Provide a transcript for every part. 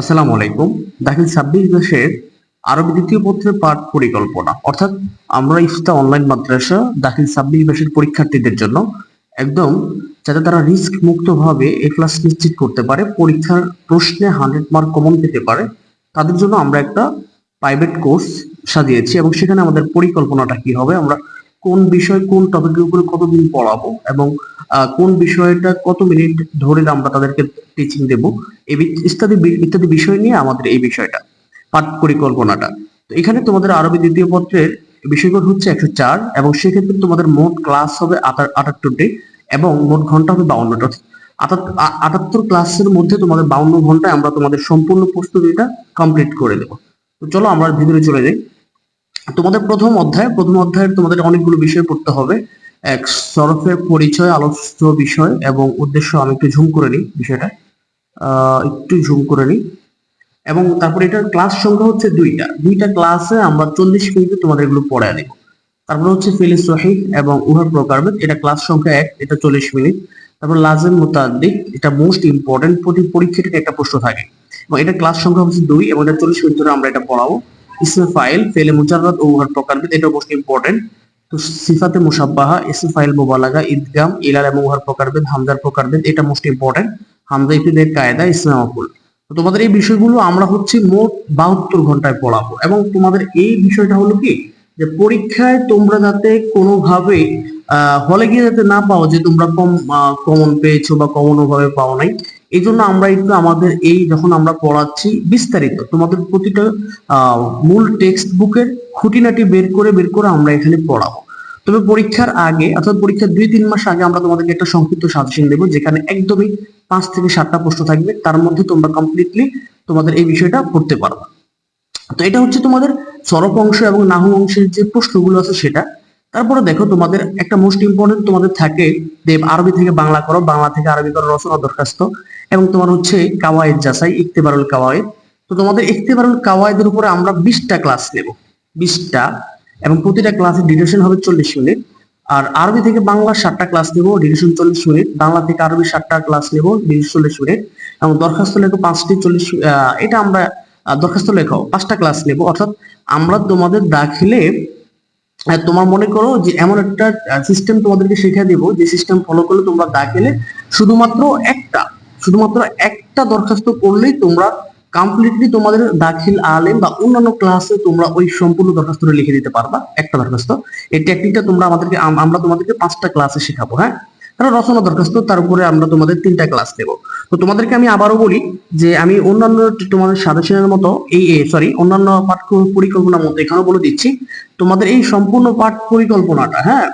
আসসালামু আলাইকুম। দাখিল ছাব্বিশ দেশের আরবি দ্বিতীয় পত্রের পাঠ পরিকল্পনা। অর্থাৎ আমরা ইফতা অনলাইন মাদ্রাসা দাখিল ছাব্বিশ দেশের পরীক্ষার্থীদের জন্য একদম যাতে তারা রিস্ক মুক্ত ভাবে এ ক্লাস নিশ্চিত করতে পারে, পরীক্ষার প্রশ্নে হান্ড্রেড মার্ক কমন পেতে পারে, তাদের জন্য আমরা একটা প্রাইভেট কোর্স সাজিয়েছি এবং সেখানে আমাদের পরিকল্পনাটা কি হবে, আমরা কোন বিষয় কোন টপিকের উপরে কতদিন পড়াবো এবং কোন বিষয়টা, কত মিনিট ধরে আমরা তাদেরকে টিচিং দেব ইত্যাদি ইত্যাদি বিষয় নিয়ে আমাদের এই বিষয়টা, পাঠ পরিকল্পনাটা। তো এখানে তোমাদের আরবি দ্বিতীয় পত্রের বিষয়গুলো হচ্ছে একশো চার, এবং সেক্ষেত্রে তোমাদের মোট ক্লাস হবে আটা- আটাত্তরটি, এবং মোট ঘণ্টা হবে বাউন্নটা আটাত্তর ক্লাসের মধ্যে তোমাদের বাউন্ন ঘন্টায় আমরা তোমাদের সম্পূর্ণ প্রস্তুতিটা কমপ্লিট করে দেবো। তো চলো আমরা ভিতরে চলে যাই। তোমাদের প্রথম অধ্যায়, প্রথম অধ্যায়ের তোমাদের অনেকগুলো বিষয় পড়তে হবে। এক সরফের পরিচয় আলোচ্য বিষয় এবং উদ্দেশ্য আমি একটু ঝুম করে নিই বিষয়টা। একটু ঝুম করে নিই। এবং তারপরে এটার ক্লাস সংখ্যা হচ্ছে দুইটা। দুইটা ক্লাসে আমরা চল্লিশ মিনিটে তোমাদের এগুলো পড়ে নেব। তারপরে হচ্ছে ফিলিস সহিহ এবং উহার প্রকারভেদ এটা ক্লাস সংখ্যা এক, এটা চল্লিশ মিনিট তারপর লাজেম মোতাদ্দিক, এটা মোস্ট ইম্পর্টেন্ট প্রতি পরীক্ষা থেকে একটা প্রশ্ন থাকে। এবং এটা ক্লাস সংখ্যা হচ্ছে দুই এবং এটা চল্লিশ মিনিট ধরে আমরা এটা পড়াবো। ইসমে ফাইল ফেলে মুজাররাদ ও উহার প্রকারভেদ এটা মোস্ট ইম্পর্টেন্ট তো সিফাতে মুসাব্বাহা ইসমে ফাইল মোবালাগা ঈদগাম ইলাল এবং উহার প্রকারভেদ, হামজার প্রকারভেদ, এটা মোস্ট ইম্পর্টেন্ট। হামজা ইফিদের কায়দা ইসমে মাকুল তো তোমাদের এই বিষয়গুলো আমরা হচ্ছে মোট বাহাত্তর ঘন্টায় পড়াবো। এবং তোমাদের এই বিষয়টা হলো কি? যে পরীক্ষায় তোমরা যাতে কোনোভাবে হলে গিয়ে যাতে না পাও যে তোমরা কম কমন পেয়েছ বা কমন ভাবে পাও নাই এই জন্য আমরা একটু আমাদের এই যখন আমরা পড়াচ্ছি বিস্তারিত, তোমাদের প্রতিটা মূল টেক্সট বুকের খুঁটিনাটি বের করে বের করে আমরা এখানে পড়াবো। তবে পরীক্ষার আগে, অর্থাৎ পরীক্ষার দুই তিন মাস আগে আমরা তোমাদেরকে একটা সংক্ষিপ্ত সাজেশন দেবো, যেখানে একদমই পাঁচ থেকে সাতটা প্রশ্ন থাকবে। তার মধ্যে তোমরা কমপ্লিটলি তোমাদের এই বিষয়টা পড়তে পারবে। তো এটা হচ্ছে তোমাদের সরব অংশ এবং নাহু অংশের যে প্রশ্নগুলো আছে সেটা। তারপরে দেখো তোমাদের একটা মোস্ট ইম্পর্টেন্ট তোমাদের থাকে, দেব আরবি থেকে বাংলা করো, বাংলা থেকে আরবি করো, রচনা দরখাস্ত। এবং তোমার হচ্ছে কাওয়ায়েদ যাচাই, ইকতেবারুল কাওয়ায়েদ। তো তোমাদের ইকতেবারুল কাওয়ায়েদের উপরে আমরা বিশটা ক্লাস নেব, বিশটা। এবং প্রতিটা ক্লাসের ডিউরেশন হবে চল্লিশ মিনিট। আর আরবি থেকে বাংলা ষাটটা ক্লাস নেব ডিউরেশন চল্লিশ মিনিট। বাংলা থেকে আরবি ষাটটা ক্লাস নেব ডিউরেশন চল্লিশ মিনিট। এবং দরখাস্ত লেখো পাঁচটি চল্লিশ এটা আমরা দরখাস্ত লেখো, পাঁচটা ক্লাস নেব। অর্থাৎ আমরা তোমাদের দাখিলে তোমার মনে করো যে এমন একটা সিস্টেম তোমাদেরকে শিখিয়ে দেবো, যে সিস্টেম ফলো করলে তোমরা দাখিলে শুধুমাত্র একটা শুধুমাত্র একটা দরখাস্ত করলেই তোমরা কমপ্লিটলি তোমাদের দাখিল আলেম বা অন্যান্য ক্লাসে তোমরা ওই সম্পূর্ণ দরখাস্তটা লিখে দিতে পারবা, একটা দরখাস্ত। এই টেকনিকটা তোমরা আমাদেরকে আমরা তোমাদেরকে পাঁচটা ক্লাসে শেখাবো হ্যাঁ? তারপর রচনা দরখাস্ত, তার উপরে আমরা তোমাদের তিনটা ক্লাস দেবো তো তোমাদেরকে আমি আবারও বলি যে আমি অন্যান্য তোমাদের সাজেশনের মতো এই সরি অন্যান্য পাঠ পরিকল্পনার মতো এখানেও বলে দিচ্ছি। তোমাদের এই সম্পূর্ণ পাঠ পরিকল্পনাটা হ্যাঁ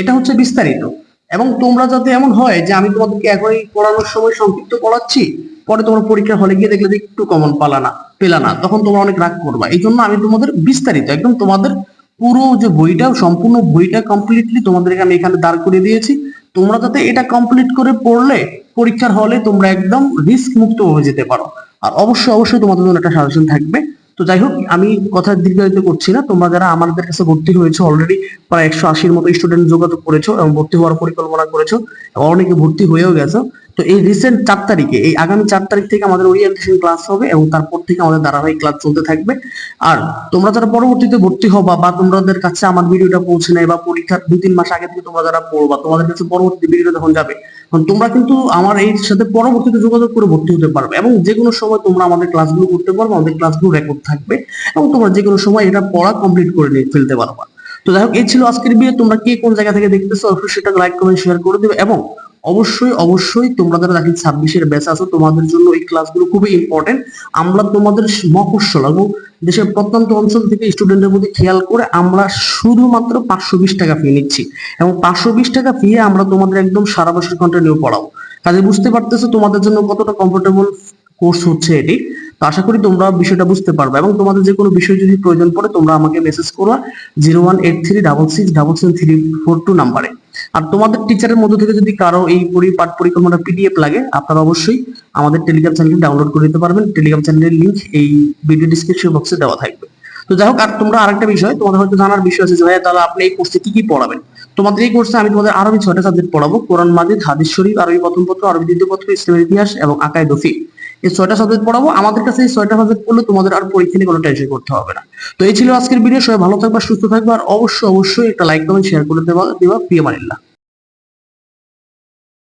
এটা হচ্ছে বিস্তারিত। এবং তোমরা যাতে এমন হয় যে আমি তোমাদেরকে একবারই পড়ানোর সময় সংক্ষিপ্ত পড়াচ্ছি, পরে তোমরা পরীক্ষার হলে গিয়ে দেখলে যে একটু কমন পালা না, পেলা না, তখন তোমরা অনেক রাগ করবা। এই জন্য আমি তোমাদের বিস্তারিত, একদম তোমাদের পুরো যে বইটা সম্পূর্ণ বইটা কমপ্লিটলি তোমাদেরকে আমি এখানে দাঁড় করে দিয়েছি। তোমরা যাতে এটা কমপ্লিট করে পড়লে পরীক্ষার হলে তোমরা একদম রিস্ক মুক্ত হয়ে যেতে পারো। আর অবশ্যই অবশ্যই তোমাদের জন্য একটা সাজেশন থাকবে। তো যাই হোক, আমি কথা দীর্ঘায়িত করছি না। তোমরা যারা আমাদের কাছে ভর্তি হয়েছো অলরেডি প্রায় একশো আশির মতো স্টুডেন্ট যোগাযোগ করেছ এবং ভর্তি হওয়ার পরিকল্পনা করেছ অনেকে ভর্তি হয়েও গেছো তো এই রিসেন্ট চার তারিখে, এই আগামী চার তারিখ থেকে আমাদের ওরিয়েন্টেশন ক্লাস হবে এবং তারপর থেকে আমাদের ধারাবাহিক ক্লাস চলতে থাকবে। আর তোমরা যারা পরবর্তীতে ভর্তি হবা বা তোমাদের কাছে আমার ভিডিওটা পৌঁছে নেয় বা পরীক্ষার দুই, তিন মাস আগে থেকে তোমরা যারা পড়বা তোমাদের কাছে পরবর্তী ভিডিওটা যখন যাবে তোমরা কিন্তু আমার এই সাথে পরবর্তীতে যোগাযোগ করে ভর্তি হতে পারবে এবং যে কোনো সময় তোমরা আমাদের ক্লাসগুলো করতে পারবে, আমাদের ক্লাসগুলো রেকর্ড থাকবে এবং তোমরা যে কোনো সময় এটা পড়া কমপ্লিট করে নিয়ে ফেলতে পারবা। তো যাই হোক, এই ছিল আজকের ভিডিও তোমরা কে কোন জায়গা থেকে দেখতেছো, অবশ্যই সেটা লাইক কমেন্ট শেয়ার করে দিবে এবং অবশ্যই অবশ্যই তোমরা যারা দাখিল ছাব্বিশের ব্যাচ আছো, তোমাদের জন্য এই ক্লাসগুলো খুবই ইম্পর্টেন্ট আমরা তোমাদের মফস্বল এবং দেশের প্রত্যন্ত অঞ্চল থেকে স্টুডেন্টের প্রতি খেয়াল করে আমরা শুধুমাত্র পাঁচশো বিশ টাকা ফি নিচ্ছি। এবং পাঁচশো বিশ টাকা ফি আমরা তোমাদের একদম সারা বছর কন্টিনিউ পড়াবো। কাজে বুঝতে পারতেছো তোমাদের জন্য কতটা কমফোর্টেবল কোর্স হচ্ছে এটি? তো আশা করি তোমরা বিষয়টা বুঝতে পারবে এবং তোমাদের যে কোনো বিষয় যদি প্রয়োজন পড়ে তোমরা আমাকে মেসেজ করো zero one eight three double six double seven three four two নাম্বারে আর তোমাদের টিচারের মধ্যে থেকে যদি কারও এই পাঠ পরিকল্পনা পিডিএফ লাগে, আপনারা অবশ্যই আমাদের টেলিগ্রাম চ্যানেল ডাউনলোড করে নিতে পারবেন। টেলিগ্রাম চ্যানেলের লিংক এই ভিডিও ডিসক্রিপশন বক্সে দেওয়া থাকবে। তো যাই হোক, আর তোমরা আরেকটা বিষয়, তোমাদের হয়তো জানার বিষয় আছে যে, ভাইয়া, তাহলে আপনি এই কোর্সে কি কি পড়াবেন? তোমাদের এই কোর্সে আমি তোমাদের আরবি ছয়টা সাবজেক্ট পড়াবো। কোরআন, মাজিদ, হাদিস শরীফ, আরবি প্রথম পত্র আরবি দ্বিতীয় পত্র ইসলামের ইতিহাস এবং আকায় দফি এই ছয়টা সাবজেক্ট পড়াবো। আমাদের কাছে এই ছয়টা সাবজেক্ট পড়লে তোমাদের আর পরীক্ষা নিয়ে কোনো টেনশন করতে হবে না। তো এই ছিল আজকের ভিডিও সবাই ভালো থাকবা, সুস্থ থাকবা, আর অবশ্যই অবশ্যই একটা লাইক কমেন্ট শেয়ার করে দেবা, দিবা, প্রিয় মানিল্লা